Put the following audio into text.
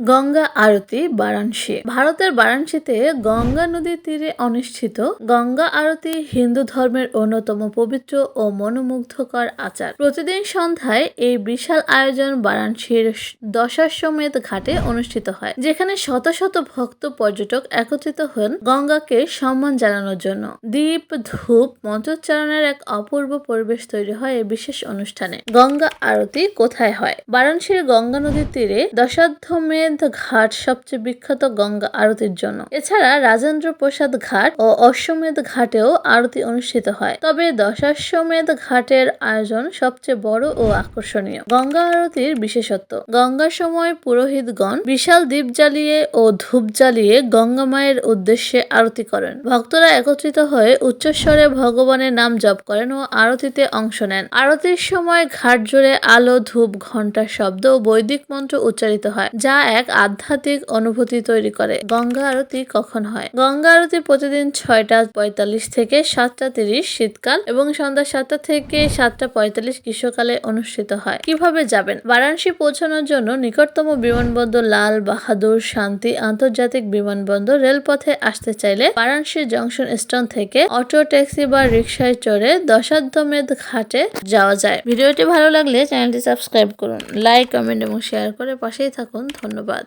গঙ্গা আরতি বারাণসী। ভারতের বারাণসীতে গঙ্গা নদীর তীরে অনুষ্ঠিত গঙ্গা আরতি হিন্দু ধর্মের অন্যতম পবিত্র ও মনোমুগ্ধকর আচার। প্রতিদিন সন্ধ্যায় এই বিশাল আয়োজন বারাণসীর দশাশ্বমেধ ঘাটে অনুষ্ঠিত হয়, যেখানে শত শত ভক্ত পর্যটক একত্রিত হন গঙ্গাকে সম্মান জানানোর জন্য। দ্বীপ ধূপ, মন্ত্রোচ্চারণের এক অপূর্ব পরিবেশ তৈরি হয় এই বিশেষ অনুষ্ঠানে। গঙ্গা আরতি কোথায় হয়? বারাণসীর গঙ্গা নদীর তীরে দশাধ্বমেধ ঘাট সবচেয়ে বিখ্যাত গঙ্গা আরতির জন্য। এছাড়া রাজেন্দ্র প্রসাদ ঘাট ও অশ্বমেধ ঘাটেও আরতি অনুষ্ঠিত হয়। তবে দশাশ্বমেধ ঘাটের আয়োজন সবচেয়ে বড় ও আকর্ষণীয়। গঙ্গা আরতির বিশেষত্ব। গঙ্গার সময় পুরোহিতগণ বিশাল দ্বীপ জ্বালিয়ে ও ধূপ জ্বালিয়ে গঙ্গা মায়ের উদ্দেশ্যে আরতি করেন। ভক্তরা একত্রিত হয়ে উচ্চস্বরে ভগবানের নাম জপ করেন ও আরতিতে অংশ নেন। আরতির সময় ঘাট জুড়ে আলো, ধূপ ঘণ্টার শব্দ ও বৈদিক মন্ত্র উচ্চারিত হয়, যা এক আধ্যাত্মিক অনুভূতি তৈরি করে। গঙ্গা আরতি কখন হয়? গঙ্গা আরতি প্রতিদিন ছয়টা পঁয়তাল্লিশ থেকে সাতটা তিরিশ শীতকাল এবং সন্ধ্যা সাতটা থেকে সাতটা পঁয়তাল্লিশ গ্রীষ্মকালে অনুষ্ঠিত হয়। কীভাবে যাবেন? বারাণসী পৌঁছানোর জন্য নিকটতম বিমানবন্দর লাল বাহাদুর শান্তি আন্তর্জাতিক বিমানবন্দর রেলপথে আসতে চাইলে বারাণসী জংশন স্টেশন থেকে অটো, ট্যাক্সি বা রিক্সায় চড়ে দশাধ্বমেধ ঘাটে যাওয়া যায়। ভিডিওটি ভালো লাগলে চ্যানেলটি সাবস্ক্রাইব করুন, লাইক, কমেন্ট এবং শেয়ার করে পাশেই থাকুন। ধন্যবাদ